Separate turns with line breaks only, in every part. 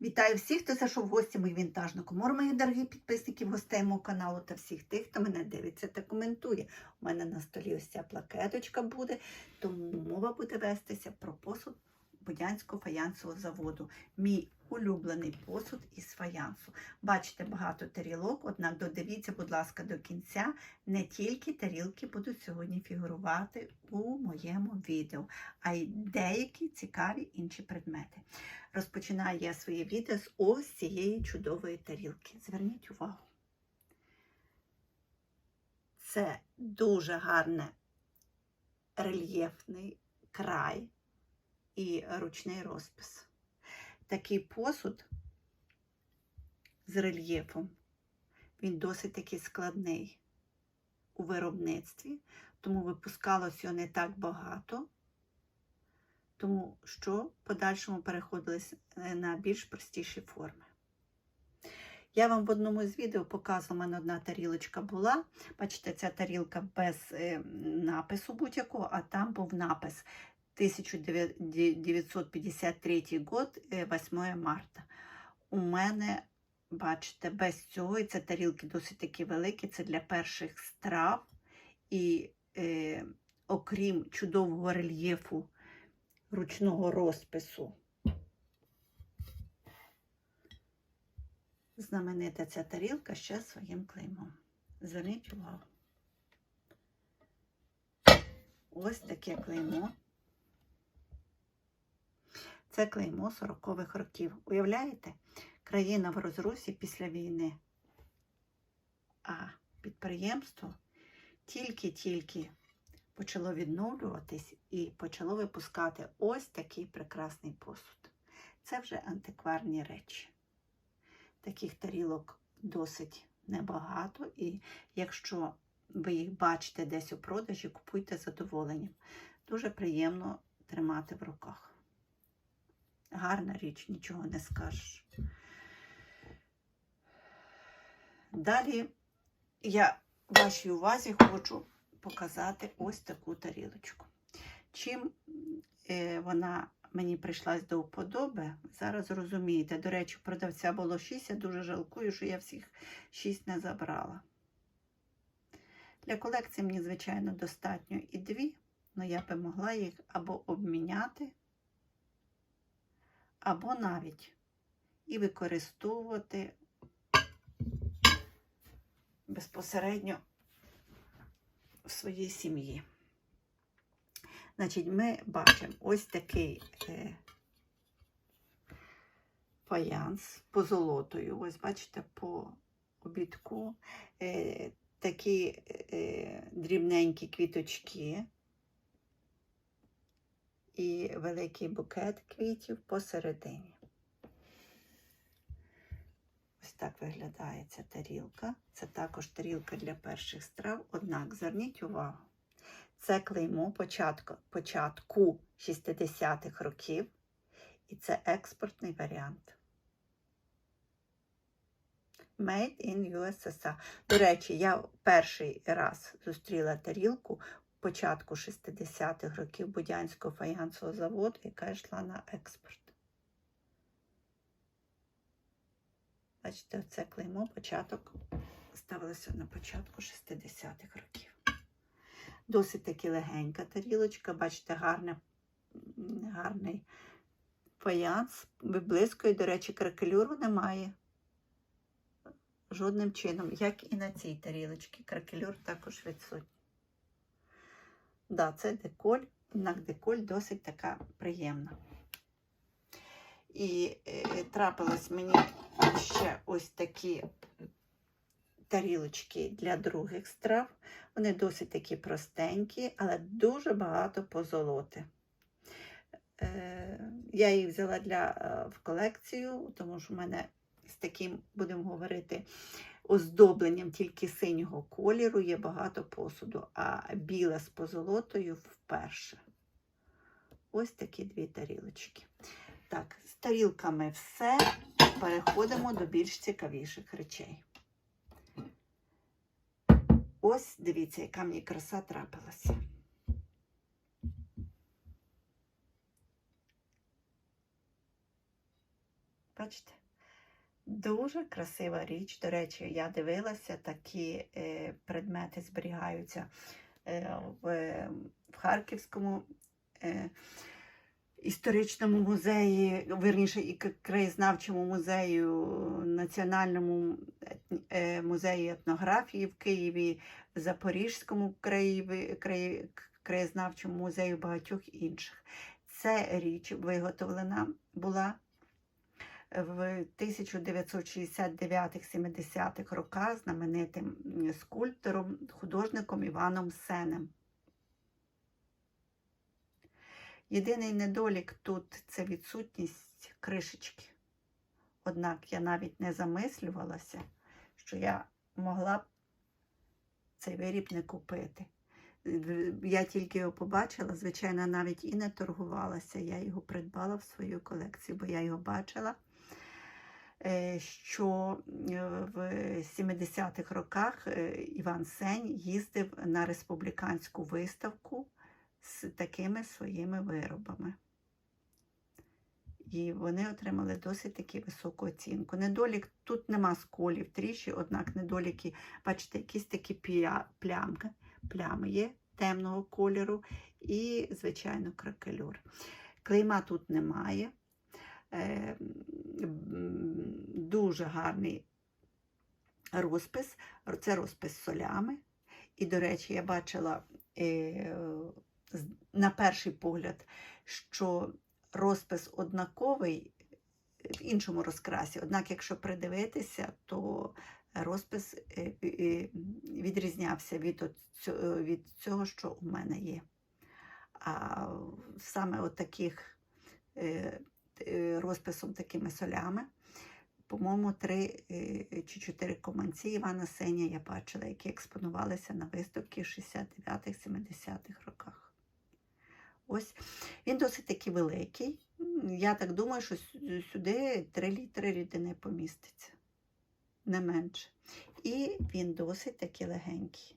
Вітаю всіх, хто зайшов в гості мою вінтажну комору, мої дорогі підписники, гостей мого каналу та всіх тих, хто мене дивиться та коментує. У мене на столі ось ця плакеточка буде, тому мова буде вестися про посуд Бодянського фаянсового заводу. Мій улюблений посуд із фаянсу. Бачите багато тарілок, однак додивіться, будь ласка, до кінця. Не тільки тарілки будуть сьогодні фігурувати у моєму відео, а й деякі цікаві інші предмети. Розпочинаю я своє відео з ось цієї чудової тарілки. Зверніть увагу. Це дуже гарний рельєфний край і ручний розпис. Такий посуд з рельєфом, він досить таки складний у виробництві, тому випускалось його не так багато тому що в подальшому переходили на більш простіші форми. Я вам в одному з відео показувала, у мене одна тарілочка була. Бачите, ця тарілка без е, напису будь-якого, а там був напис 1953 год, 8 марта. У мене, бачите, без цього, і це тарілки досить такі великі, це для перших страв. І е, окрім чудового рельєфу ручного розпису. Знаменита ця тарілка ще своїм клеймом. Зверніть увагу. Ось таке клеймо. Це клеймо 40-х років. Уявляєте? Країна в розрусі після війни. А підприємство тільки-тільки почало відновлюватись і почало випускати ось такий прекрасний посуд. Це вже антикварні речі. Таких тарілок досить небагато, і якщо ви їх бачите десь у продажі, купуйте задоволенням. Дуже приємно тримати в руках. Гарна річ, нічого не скажеш. Далі я вашій увазі хочу показати ось таку тарілочку. Чим е, вона мені прийшлась до вподоби, зараз розумієте. До речі, продавця було 6, я дуже жалкую, що я всіх 6 не забрала. Для колекції мені, звичайно, достатньо і дві, але я би могла їх або обміняти, або навіть і використовувати безпосередньо в своїй сім'ї. Значить, ми бачимо ось такий е, фаянс позолотою. Ось, бачите, по обідку е, такі е, дрібненькі квіточки і великий букет квітів посередині. Ось так виглядає ця тарілка. Це також тарілка для перших страв. Однак зверніть увагу, це клеймо початку, початку 60-х років, і це експортний варіант. Made in USSR. До речі, я перший раз зустріла тарілку початку 60-х років Будянського фаянсового заводу, яка йшла на експорт. Бачите, це клеймо початок ставилося на початку 60-х років. Досить таки легенька тарілочка, бачите, гарне, гарний фаянс, виблискує, до речі, кракелюру немає. Жодним чином, як і на цій тарілочці. Кракелюр також відсутній. Да, це деколь, однак деколь досить така приємна. І е, трапилось мені ще ось такі тарілочки для других страв. Вони досить такі простенькі, але дуже багато позолоти. Е, я їх взяла для, е, в колекцію, тому що в мене з таким, будемо говорити, оздобленням тільки синього кольору є багато посуду, а біле з позолотою вперше. Ось такі дві тарілочки. Так, з тарілками все. Переходимо до більш цікавіших речей. Ось, дивіться, яка мені краса трапилася. Бачите? Дуже красива річ. До речі, я дивилася, такі е, предмети зберігаються е, в, в Харківському е, історичному музеї, вірніше, і краєзнавчому музею, Національному е, музеї етнографії в Києві, Запорізькому краї, краєзнавчому музею багатьох інших. Це річ виготовлена була в 1969-70-х роках знаменитим скульптором, художником Іваном Сенем. Єдиний недолік тут це відсутність кришечки. Однак я навіть не замислювалася, що я могла б цей виріб не купити. Я тільки його побачила, звичайно, навіть і не торгувалася. Я його придбала в свою колекцію, бо я його бачила, що е, в 70-х роках е, Іван Сень їздив на республіканську виставку з такими своїми виробами. І вони отримали досить таки високу оцінку. Недолік тут нема сколів тріші, однак недоліки, бачите, якісь такі плямки, плями є темного кольору і, звичайно, кракелюр. Клейма тут немає. Е, м, Дуже гарний розпис. Це розпис солями. І, до речі, я бачила е, на перший погляд, що розпис однаковий в іншому розкрасі. Однак, якщо придивитися, то розпис е, е, відрізнявся від, цього, що у мене є. А саме от таких розписом такими солями, по-моєму, три е, чи чотири команці Івана Сеня я бачила, які експонувалися на виставці в 60-70-х роках. Ось він досить таки великий. Я так думаю, що сюди 3 літри рідини поміститься, не менше. І він досить таки легенький.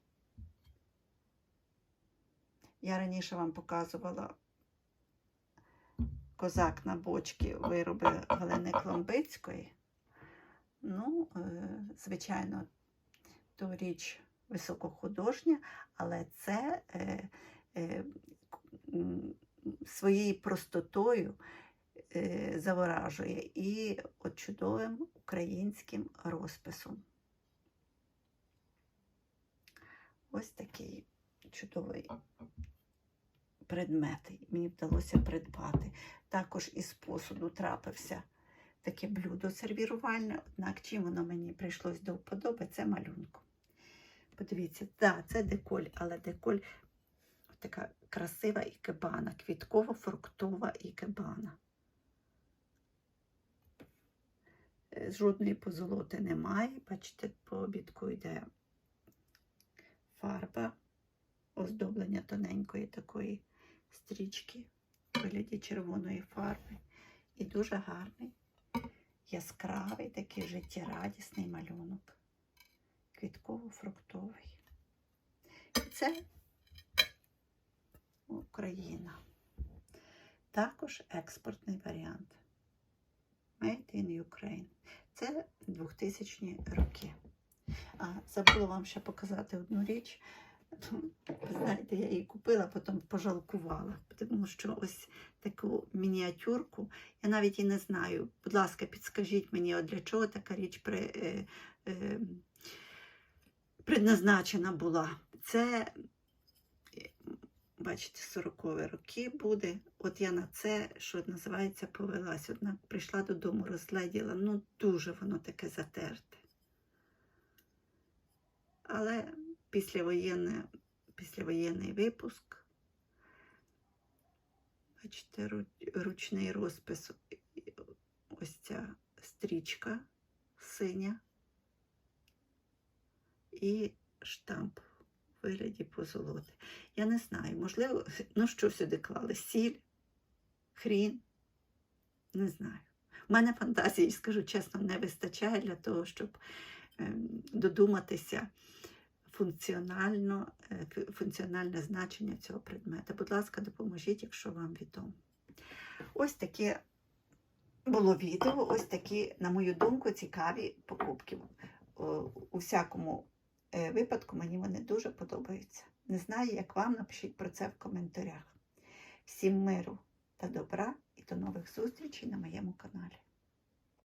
Я раніше вам показувала козак на бочці вироби Галини Кломбицької. Ну, е, звичайно, то річ високохудожня, але це е, е, своєю простотою е, заворажує і от чудовим українським розписом. Ось такий чудовий предмет мені вдалося придбати. Також із посуду трапився таке блюдо сервірувальне, однак чим воно мені прийшлось до вподоби, це малюнку. Подивіться, так, це деколь, але деколь така красива ікебана, квітково-фруктова ікебана. Е, Жодної позолоти немає. Бачите, по обідку йде фарба, оздоблення тоненької такої стрічки у вигляді червоної фарби. І дуже гарний, яскравий, такий життєрадісний малюнок. Квітково-фруктовий. І це Україна. Також експортний варіант. Made in Ukraine. Це 2000 роки. А забула вам ще показати одну річ. Ви знаєте, я її купила, потім пожалкувала, тому що ось таку мініатюрку, я навіть і не знаю. Будь ласка, підскажіть мені, от для чого така річ при, е, е, предназначена була. Це, бачите, 40 роки буде. От я на це, що називається, повелась. Однак прийшла додому, розгледіла. Ну, дуже воно таке затерте. Але післявоєнне, післявоєнний випуск. Бачите, ручний розпис, ось ця стрічка синя і штамп у вигляді позолоти. Я не знаю, можливо, ну що сюди клали? Сіль, хрін, не знаю. У мене фантазії, скажу чесно, не вистачає для того, щоб ем, додуматися функціонально, е, функціональне значення цього предмета. Будь ласка, допоможіть, якщо вам відомо. Ось таке було відео. Ось такі, на мою думку, цікаві покупки. Е, У всякому е, випадку мені вони дуже подобаються. Не знаю, як вам, напишіть про це в коментарях. Всім миру та добра і до нових зустрічей на моєму каналі.